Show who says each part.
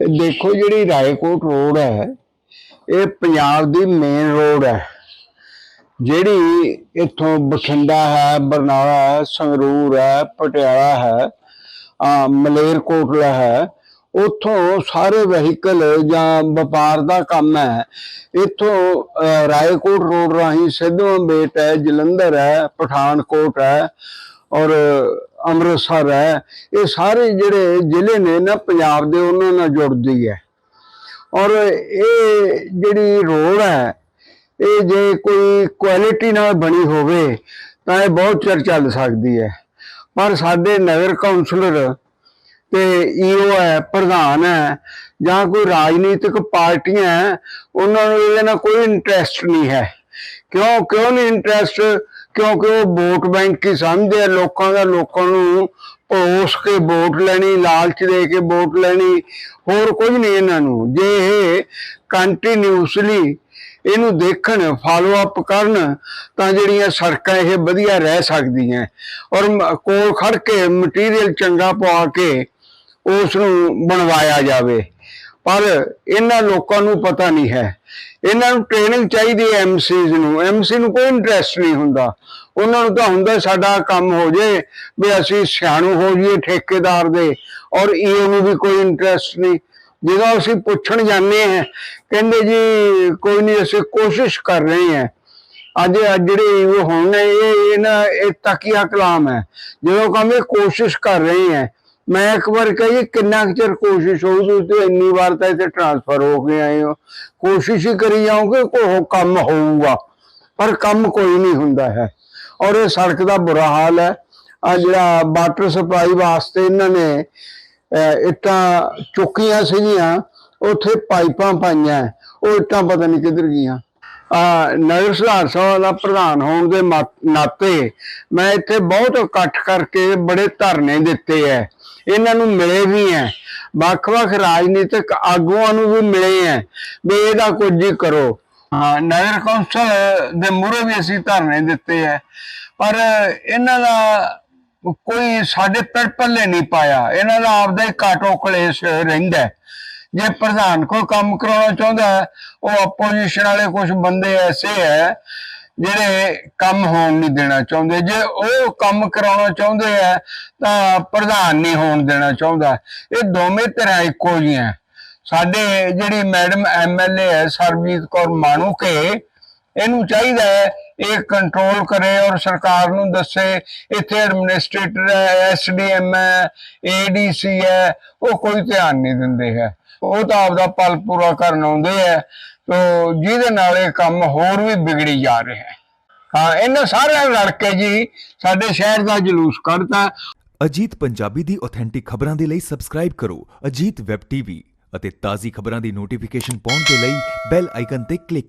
Speaker 1: ਇਹ ਦੇਖੋ ਜਿਹੜੀ ਰਾਏਕੋਟ ਰੋਡ ਹੈ, ਇਹ ਪੰਜਾਬ ਦੀ ਮੇਨ ਰੋਡ ਹੈ। ਜਿਹੜੀ ਇੱਥੋਂ ਬਠਿੰਡਾ ਹੈ, ਬਰਨਾਲਾ ਹੈ, ਸੰਗਰੂਰ ਹੈ, ਪਟਿਆਲਾ ਹੈ ਆ ਮਲੇਰਕੋਟਲਾ ਹੈ, ਉੱਥੋਂ ਸਾਰੇ ਵਹੀਕਲ ਜਾਂ ਵਪਾਰ ਦਾ ਕੰਮ ਹੈ। ਇੱਥੋਂ ਰਾਏਕੋਟ ਰੋਡ ਰਾਹੀਂ ਸਿੱਧਵਾਂ ਬੇਟ ਹੈ, ਜਲੰਧਰ ਹੈ, ਪਠਾਨਕੋਟ ਹੈ ਔਰ ਅੰਮ੍ਰਿਤਸਰ ਹੈ, ਇਹ ਸਾਰੇ ਜਿਹੜੇ ਜ਼ਿਲ੍ਹੇ ਨੇ ਨਾ ਪੰਜਾਬ ਦੇ, ਉਹਨਾਂ ਨਾਲ ਜੁੜਦੀ ਹੈ। ਔਰ ਇਹ ਜਿਹੜੀ ਰੋਡ ਹੈ, ਇਹ ਜੇ ਕੋਈ ਕੁਆਲਿਟੀ ਨਾਲ ਬਣੀ ਹੋਵੇ, ਤਾਂ ਇਹ ਬਹੁਤ ਚਿਰ ਚੱਲ ਸਕਦੀ ਹੈ। ਪਰ ਸਾਡੇ ਨਗਰ ਕੌਂਸਲਰ ਤੇ ਈਓ ਹੈ, ਪ੍ਰਧਾਨ ਹੈ, ਜਾਂ ਕੋਈ ਰਾਜਨੀਤਿਕ ਪਾਰਟੀਆਂ ਉਹਨਾਂ ਨੂੰ ਇਹਦੇ ਨਾਲ ਕੋਈ ਇੰਟਰਸਟ ਨਹੀਂ ਹੈ। ਕਿਉਂ ਕਿਉਂ ਨਹੀਂ ਇੰਟਰਸਟ ਕਿਉਂਕਿ ਉਹ ਵੋਟ ਬੈਂਕ ਹੀ ਸਮਝਦੇ ਆ ਲੋਕਾਂ ਦਾ, ਲੋਕਾਂ ਨੂੰ ਪੋਸ ਕੇ ਵੋਟ ਲੈਣੀ, ਲਾਲਚ ਦੇ ਕੇ ਵੋਟ ਲੈਣੀ, ਹੋਰ ਕੁਝ ਨਹੀਂ ਇਹਨਾਂ ਨੂੰ। ਜੇ ਇਹ ਕੰਟੀਨਿਊਸਲੀ ਇਹਨੂੰ ਦੇਖਣ ਫਾਲੋ ਅਪ ਕਰਨ, ਤਾਂ ਜਿਹੜੀਆਂ ਸੜਕਾਂ ਇਹ ਵਧੀਆ ਰਹਿ ਸਕਦੀਆਂ। ਔਰ ਮ- ਕੋਲ ਖੜ ਕੇ ਮਟੀਰੀਅਲ ਚੰਗਾ ਪਵਾ ਕੇ ਉਸ ਨੂੰ ਬਣਵਾਇਆ ਜਾਵੇ। ਪਰ ਇਹਨਾਂ ਲੋਕਾਂ ਨੂੰ ਪਤਾ ਨਹੀਂ ਹੈ। ਇਹਨਾਂ ਨੂੰ ਟ੍ਰੇਨਿੰਗ ਚਾਹੀਦੀ ਹੈ ਐਮਸੀਜ਼ ਨੂੰ। ਐਮਸੀ ਨੂੰ ਕੋਈ ਇੰਟਰਸਟ ਨਹੀਂ ਹੁੰਦਾ। ਉਹਨਾਂ ਨੂੰ ਤਾਂ ਹੁੰਦਾ ਸਾਡਾ ਕੰਮ ਹੋ ਜੇ ਵੀ ਅਸੀਂ ਸਿਆਣੂ ਹੋ ਜਾਈਏ ਠੇਕੇਦਾਰ ਦੇ ਔਰ ਈਓ ਨੂੰ ਵੀ ਕੋਈ ਇੰਟਰਸਟ ਨਹੀਂ। ਜਦੋਂ ਅਸੀਂ ਪੁੱਛਣ ਜਾਂਦੇ ਹਾਂ, ਕਹਿੰਦੇ ਜੀ ਕੋਈ ਨਹੀਂ ਅਸੀਂ ਕੋਸ਼ਿਸ਼ ਕਰ ਰਹੇ ਹਾਂ। ਅੱਜ ਅੱਜ ਜਿਹੜੇ ਉਹ ਹੁਣ ਨੇ, ਇਹ ਇਹਨਾਂ ਇਹ ਤਕੀਆ ਕਲਾਮ ਹੈ। ਜਦੋਂ ਕਹਿੰਦੇ ਕੋਸ਼ਿਸ਼ ਕਰ ਰਹੇ ਹਾਂ ਮੈਂ ਇੱਕ ਵਾਰ ਕਹੀ, ਕਿੰਨਾ ਕੁ ਚਿਰ ਕੋਸ਼ਿਸ਼ ਹੋਊ ਤੁਸੀਂ ਤੇ ਇੰਨੀ ਵਾਰ ਤਾਂ ਇੱਥੇ ਟ੍ਰਾਂਸਫਰ ਹੋ ਕੇ ਆਏ ਹੋ। ਕੋਸ਼ਿਸ਼ ਹੀ ਕਰੀ ਜਾਓਗੇ ਕੋਈ ਕੰਮ ਹੋਊਗਾ। ਪਰ ਕੰਮ ਕੋਈ ਨਹੀਂ ਹੁੰਦਾ ਹੈ। ਔਰ ਇਹ ਸੜਕ ਦਾ ਬੁਰਾ ਹਾਲ ਹੈ। ਆ ਜਿਹੜਾ ਵਾਟਰ ਸਪਲਾਈ ਵਾਸਤੇ ਇਹਨਾਂ ਨੇ ਇੱਟਾਂ ਚੁੱਕੀਆਂ ਸੀਗੀਆਂ, ਉੱਥੇ ਪਾਈਪਾਂ ਪਾਈਆਂ, ਉਹ ਇੱਟਾਂ ਪਤਾ ਨਹੀਂ ਕਿੱਧਰ ਗਈਆਂ। ਨਗਰ ਸੁਧਾਰ ਸਭਾ ਦਾ ਪ੍ਰਧਾਨ ਹੋਣ ਦੇ ਨਾਤੇ ਮੈਂ ਇੱਥੇ ਬਹੁਤ ਇਕੱਠ ਕਰਕੇ ਬੜੇ ਧਰਨੇ ਦਿੱਤੇ ਐ। ਇਹਨਾਂ ਨੂੰ ਮਿਲੇ ਵੀ ਐ। ਵੱਖ-ਵੱਖ ਰਾਜਨੀਤਿਕ ਆਗੂਆਂ ਨੂੰ ਵੀ ਮਿਲੇ ਐ। ਵੀ ਇਹਦਾ ਕੁਝ ਹੀ ਕਰੋ। ਹਾਂ ਨਗਰ ਕੌਂਸਲ ਦੇ ਮੂਹਰੇ ਵੀ ਅਸੀਂ ਧਰਨੇ ਦਿੱਤੇ ਐ। ਪਰ ਇਹਨਾਂ ਦਾ ਕੋਈ ਸਾਡੇ ਪਿੰਡ ਪੱਲੇ ਨਹੀਂ ਪਾਇਆ। ਇਹਨਾਂ ਦਾ ਆਪਦਾ ਹੀ ਕਾਟੋ ਕਲੇਸ਼ ਰਹਿੰਦਾ ਜੇ ਪ੍ਰਧਾਨ ਕੋਈ ਕੰਮ ਕਰਾਉਣਾ ਚਾਹੁੰਦਾ ਹੈ, ਉਹ ਆਪੋਜੀਸ਼ਨ ਵਾਲੇ ਕੁਝ ਬੰਦੇ ਐਸੇ ਹੈ ਜਿਹੜੇ ਕੰਮ ਹੋਣ ਨਹੀਂ ਦੇਣਾ ਚਾਹੁੰਦੇ। ਜੇ ਉਹ ਕੰਮ ਕਰਾਉਣਾ ਚਾਹੁੰਦੇ ਆ ਤਾਂ ਪ੍ਰਧਾਨ ਨਹੀਂ ਹੋਣ ਦੇਣਾ ਚਾਹੁੰਦਾ। ਇਹ ਦੋਵੇਂ ਤਰ੍ਹਾਂ ਇੱਕੋ ਜਿਹੀਆਂ। ਸਾਡੇ ਜਿਹੜੀ ਮੈਡਮ ਐਮਐਲਏ ਹੈ ਸਰਬਜੀਤ ਕੌਰ ਮਾਣੂਕੇ ਇਹਨੂੰ ਚਾਹੀਦਾ ਹੈ ਇਹ ਕੰਟਰੋਲ ਕਰੇ ਔਰ ਸਰਕਾਰ ਨੂੰ ਦੱਸੇ, ਇੱਥੇ ਐਡਮਿਨਿਸਟ੍ਰੇਟਰ ਹੈ ਐਸਡੀਐਮ ਹੈ ਏਡੀਸੀ ਹੈ, ਉਹ ਕੋਈ ਧਿਆਨ ਨਹੀਂ ਦਿੰਦੇ ਹੈ। ਉਹ ਤਾਂ ਆਪਦਾ ਪਲ ਪੂਰਾ ਕਰਨ ਆਉਂਦੇ ਹੈ, ਤੋ ਜਿਹਦੇ ਨਾਲ ਇਹ ਕੰਮ ਹੋਰ ਵੀ ਵਿਗੜੀ ਜਾ ਰਿਹਾ ਹੈ। ਹਾਂ, ਇਹਨਾਂ ਸਾਰਿਆਂ ਰਲ ਕੇ ਜੀ ਸਾਡੇ ਸ਼ਹਿਰ ਦਾ ਜਲੂਸ ਕੱਢਤਾ।
Speaker 2: ਅਜੀਤ ਪੰਜਾਬੀ ਦੀ ਆਥੈਂਟਿਕ ਖਬਰਾਂ ਦੇ ਲਈ ਸਬਸਕ੍ਰਾਈਬ ਕਰੋ ਅਜੀਤ ਵੈਬ ਟੀਵੀ ਅਤੇ ਤਾਜ਼ੀ ਖਬਰਾਂ ਦੀ ਨੋਟੀਫਿਕੇਸ਼ਨ ਪਾਉਣ ਦੇ ਲਈ ਬੈਲ ਆਈਕਨ ਤੇ ਕਲਿੱਕ